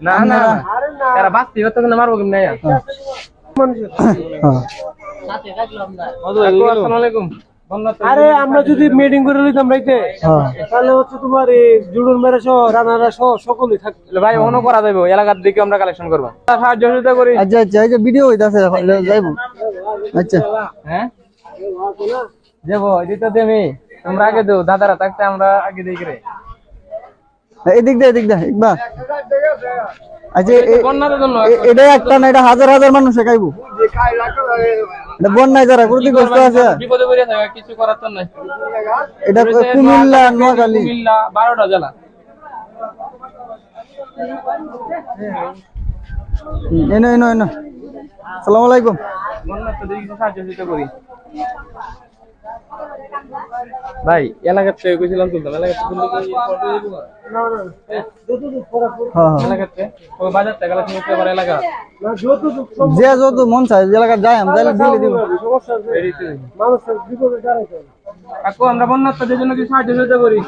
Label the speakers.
Speaker 1: না
Speaker 2: না। তারা বাঁচতে না মারবো কেমনে
Speaker 1: হ্যাঁ।
Speaker 3: আরে আমরা যদি মিটিং করে নিতাম রাইতে
Speaker 1: হ্যাঁ।
Speaker 3: তাহলে হচ্ছে তোমার এই জুডুন মেরা সহ রানারা সহ সকলেই থাকতো।
Speaker 2: ভাই অন্য করা যাবে এলাকার দিকে আমরা কালেকশন করব। সাহায্য সহযোগিতা করি
Speaker 1: আচ্ছা আচ্ছা এই যে ভিডিও হইতাছে এখন যাইব। আচ্ছা।
Speaker 2: হ্যাঁ? যাব দিতে দেমি তোমরা আগে দেও দাদারা থাকতে আমরা আগে দিই রে
Speaker 1: এদিক দিয়ে এদিক দিয়ে ইকবা আচ্ছা এ-
Speaker 2: বন্যাদের জন্য
Speaker 1: এ- এটা একটা না এটা হাজার হাজার মানুষে খাইবো। এটা বন্যায় যারা ক্ষতিগ্রস্ত আছে।
Speaker 2: বিপদে পড়ে থাকে কিছু করার তো নাই।
Speaker 1: এটা কুমিল্লা নোয়াখালী।
Speaker 2: কুমিল্লা বারোটা জেলা।
Speaker 1: এনো এনো এনো। সালাম আলাইকুম।
Speaker 2: বন্যার তো দেখি সাহায্য করি। ভাই এলাকার থেকে কইছিলাম তুলতাম এলাকার কি এলাকা।
Speaker 1: যে যত মন চাই যে এলাকার যাই আমি তাহলে দিলে দিব।
Speaker 2: আমরা বন্যার তো জন্য কিছু সাহায্য সহযোগিতা করি?